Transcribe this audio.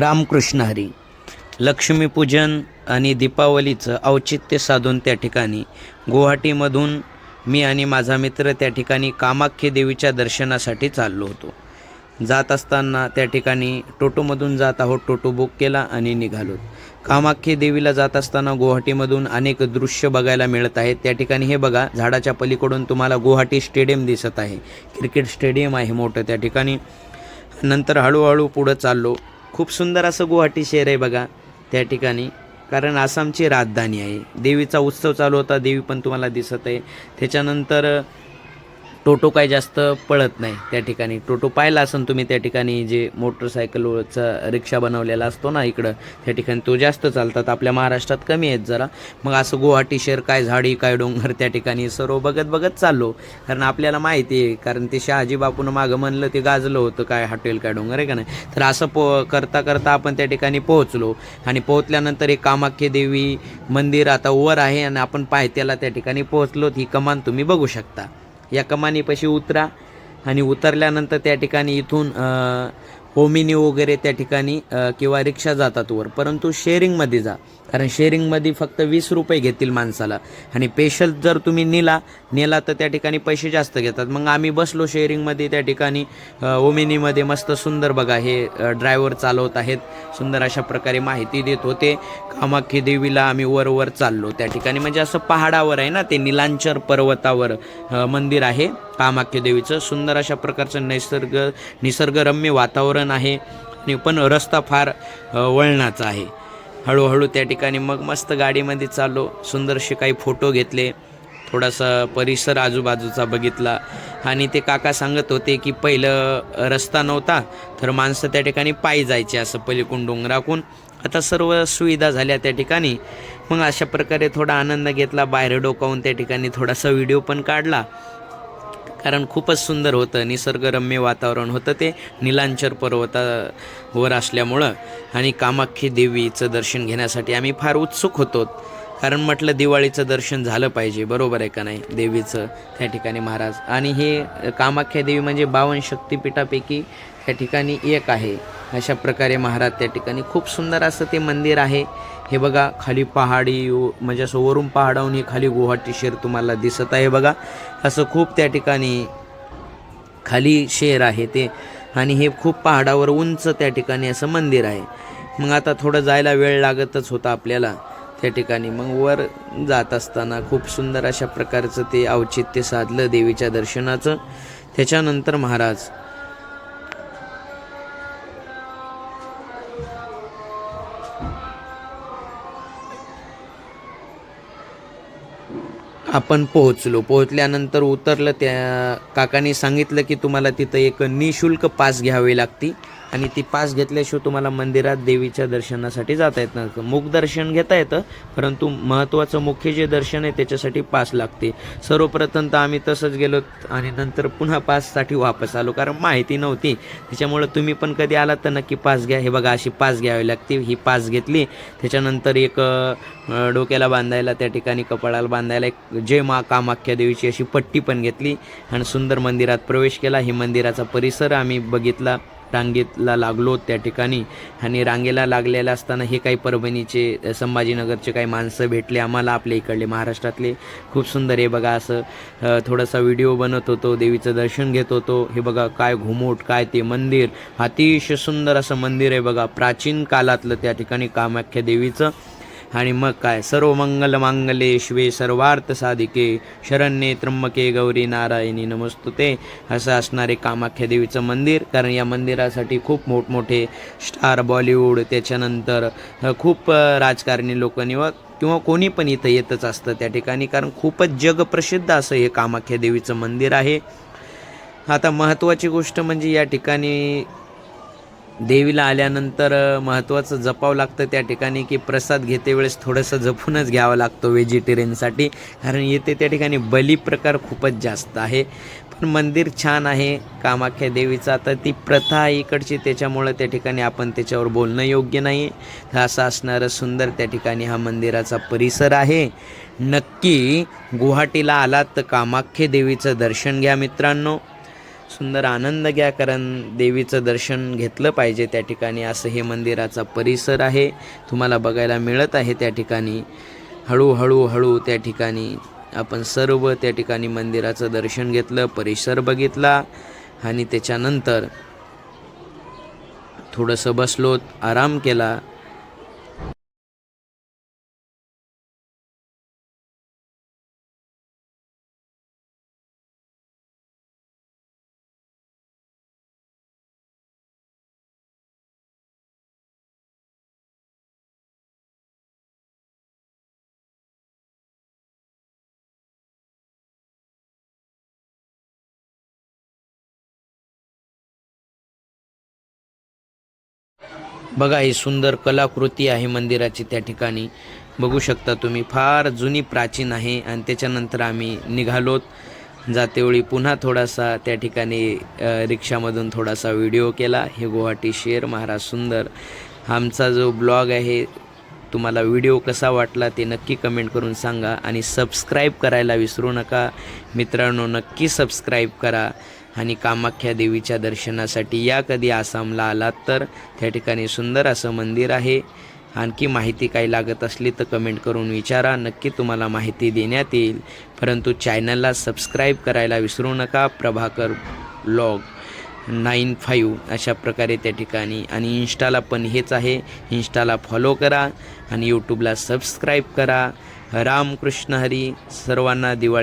रामकृष्ण हरी. लक्ष्मीपूजन आणि दीपावलीचं औचित्य साधून त्या ठिकाणी. गुवाहाटीमधून मी आणि माझा मित्र त्या ठिकाणी कामाख्य देवीच्या दर्शनासाठी चाललो होतो. जात असताना त्या ठिकाणी टोटोमधून जात आहोत टोटो बुक केला आणि निघालो. कामाख्य देवीला जात असताना गुवाहाटीमधून अनेक दृश्य बघायला मिळत आहेत. त्या ठिकाणी हे बघा झाडाच्या पलीकडून तुम्हाला गुवाहाटी स्टेडियम दिसत आहे. क्रिकेट स्टेडियम आहे मोठं त्या ठिकाणी. नंतर हळूहळू पुढं चाललो. खूप सुंदर असं गुवाहाटी शहर आहे बघा त्या ठिकाणी. कारण आसामची राजधानी आहे. देवीचा उत्सव चालू होता देवी पण तुम्हाला दिसत आहे. त्याच्यानंतर टोटो काय जास्त पळत नाही त्या ठिकाणी. टोटो पाहिला असेल तुम्ही त्या ठिकाणी जे मोटरसायकलचा रिक्षा बनवलेला असतो ना इकडं त्या ठिकाणी तो जास्त चालतात. आपल्या महाराष्ट्रात कमी आहेत जरा. मग असं गुवाहाटी शहर काय झाडी काय डोंगर त्या ठिकाणी सर्व बघत बघत चाललो. कारण आपल्याला माहिती आहे कारण ते शहाजी बापून मागं म्हणलं ते गाजलं होतं काय हॉटेल काय डोंगर आहे का नाही. तर असं पो करता करता आपण त्या ठिकाणी पोहोचलो. आणि पोहोचल्यानंतर एक कामाख्य देवी मंदिर आता वर आहे आणि आपण पायथ्याला त्या ठिकाणी पोहोचलो ही कमान तुम्ही बघू शकता. या कमानीपाशी उतरा आणि उतरल्यानंतर त्या ठिकाणी इथून होमिनी वगैरे त्या ठिकाणी किंवा रिक्षा जातात वर. परंतु शेअरिंगमध्ये जा. कारण शेअरिंगमध्ये फक्त वीस रुपये घेतील माणसाला. आणि पेशल जर तुम्ही नेला नेला तर त्या ठिकाणी पैसे जास्त घेतात. मग आम्ही बसलो शेअरिंगमध्ये त्या ठिकाणी ओमिनीमध्ये मस्त सुंदर बघा हे ड्रायव्हर चालवत आहेत. सुंदर अशा प्रकारे माहिती देत होते. कामाख्या देवीला आम्ही वर वर चाललो. त्या ठिकाणी म्हणजे असं पहाडावर आहे ना ते निलांचर पर्वतावर मंदिर आहे. कामाख्या देवीचं सुंदर अशा प्रकारचं नैसर्ग निसर्गरम्य वातावरण आहे आणि पण रस्ता फार वळणाचा आहे. हळूहळू त्या ठिकाणी मग मस्त गाडीमध्ये चाललो सुंदरसे काही फोटो घेतले थोडासा परिसर आजूबाजूचा बघितला. आणि ते काका सांगत होते की पहिलं रस्ता नव्हता तर माणसं त्या ठिकाणी पायी जायचे असं पलीकडून डोंगराकून आता सर्व सुविधा झाल्या त्या ठिकाणी. मग अशा प्रकारे थोडा आनंद घेतला बाहेर डोकावून त्या ठिकाणी थोडासा व्हिडिओ पण काढला. कारण खूपच सुंदर होतं निसर्गरम्य वातावरण होतं ते. निलांचर पर्वतावर असल्यामुळं आणि कामाख्या देवीचं दर्शन घेण्यासाठी आम्ही फार उत्सुक होतो. कारण म्हटलं दिवाळीचं दर्शन झालं पाहिजे बरोबर आहे का नाही? देवीचं त्या ठिकाणी महाराज. आणि हे कामाख्या देवी म्हणजे बावन शक्तिपीठापैकी त्या ठिकाणी एक आहे. अशा प्रकारे महाराज त्या ठिकाणी खूप सुंदर असं ते मंदिर आहे. हे बघा खाली पहाडी म्हणजे असं वरून पहाडाहून हे खाली गुवाहाटी शहर तुम्हाला दिसत आहे बघा. असं खूप त्या ठिकाणी खाली शहर आहे ते. आणि हे खूप पहाडावर उंच त्या ठिकाणी असं मंदिर आहे. मग आता थोडं जायला वेळ लागतच होता आपल्याला त्या ठिकाणी. मग वर जात असताना खूप सुंदर अशा प्रकारचं ते औचित्य साधलं देवीच्या दर्शनाचं. त्याच्यानंतर महाराज आपण पोहोचलो. पोहोचल्यानंतर उतरलं त्या काकाने सांगितलं की तुम्हाला तिथं एक निशुल्क पास घ्यावी लागते. आणि ती पास घेतल्याशिवाय तुम्हाला मंदिरात देवीच्या दर्शनासाठी जाता येत नाही. मुख दर्शन घेता येतं परंतु महत्त्वाचं मुख्य जे दर्शन आहे त्याच्यासाठी पास लागते. सर्वप्रथम तर आम्ही तसंच गेलो आणि नंतर पुन्हा पाससाठी वापस आलो कारण माहिती नव्हती. त्याच्यामुळं तुम्ही पण कधी आलात तर नक्की पास घ्या. हे बघा अशी पास घ्यावी लागते. ही पास घेतली त्याच्यानंतर एक डोक्याला बांधायला त्या ठिकाणी कपाळाला बांधायला एक जय मा कामाख्या देवीची अशी पट्टी पण घेतली आणि सुंदर मंदिरात प्रवेश केला. हे मंदिराचा परिसर आम्ही बघितला. रांगेतला लागलो त्या ठिकाणी. आणि रांगेला लागलेला असताना हे काही परभणीचे संभाजीनगरचे काही माणसं भेटले आम्हाला आपल्या इकडले महाराष्ट्रातले. खूप सुंदर आहे बघा असं थोडासा व्हिडिओ बनत होतो देवीचं दर्शन घेत होतो. हे बघा काय घुमूट काय ते मंदिर. अतिशय सुंदर असं मंदिर आहे बघा. प्राचीन काळातलं त्या ठिकाणी कामाख्या देवीचं. आणि मग काय? सर्व मंगल मांगले शिवे सर्वार्थ साधिके शरण्ये त्र्यंबके गौरी नारायणी नमस्तुते. असं असणारे कामाख्या देवीचं मंदिर कारण या मंदिरासाठी खूप मोठमोठे स्टार बॉलिवूड त्याच्यानंतर खूप राजकारणी लोकांनी व किंवा कोणी पण इथं येतच असतं त्या ठिकाणी कारण खूपच जगप्रसिद्ध असं हे कामाख्या देवीचं मंदिर आहे. आता महत्त्वाची गोष्ट म्हणजे या ठिकाणी देवीला आल्यानंतर महत्त्वाचं जपावं लागतं त्या ठिकाणी की प्रसाद घेते वेळेस थोडंसं जपूनच घ्यावं लागतो व्हेजिटेरियनसाठी. कारण येते त्या ठिकाणी बली प्रकार खूपच जास्त आहे. पण मंदिर छान आहे कामाख्या देवीचं. आता ती प्रथा आहे इकडची त्याच्यामुळं त्या ठिकाणी आपण त्याच्यावर बोलणं योग्य नाही. असं असणारं सुंदर त्या ठिकाणी हा मंदिराचा परिसर आहे. नक्की गुवाहाटीला आलात तर कामाख्या देवीचं दर्शन घ्या मित्रांनो. सुंदर आनंद घ्या कारण देवीचं दर्शन घेतलं पाहिजे त्या ठिकाणी. असं हे मंदिराचा परिसर आहे. तुम्हाला बघायला मिळत आहे त्या ठिकाणी. हळूहळू हळू त्या ठिकाणी आपण सर्व त्या ठिकाणी मंदिराचं दर्शन घेतलं परिसर बघितला आणि त्याच्यानंतर थोडंसं बसलोत आराम केला. बघा ही सुंदर कलाकृती आहे मंदिराची त्या ठिकाणी. बघू शकता तुम्ही फार जुनी प्राचीन आहे आणि त्याच्यानंतर आम्ही निघालोत. जातेवेळी पुन्हा थोडासा त्या ठिकाणी रिक्षामधून थोडासा व्हिडिओ केला. हे गुवाहाटी शेर महाराज सुंदर. आमचा जो ब्लॉग आहे तुम्हाला व्हिडिओ कसा वाटला ते नक्की कमेंट करून सांगा. आणि सबस्क्राईब करायला विसरू नका. मित्रांनो नक्की सबस्क्राईब करा. आणि कामाख्या देवीच्या दर्शनासाठी या कधी आसामला आलात तर त्या ठिकाणी सुंदर असं मंदिर आहे. आणखी माहिती काही लागत असली तर कमेंट करून विचारा. नक्की तुम्हाला माहिती देण्यात येईल. परंतु चॅनलला सबस्क्राईब करायला विसरू नका. प्रभाकर ब्लॉग नाईन फाईव्ह अशा प्रकारे त्या ठिकाणी आणि इन्स्टाला पण हेच आहे. इन्स्टाला फॉलो करा आणि यूट्यूबला सबस्क्राईब करा. रामकृष्ण हरी सर्वांना दिवाळी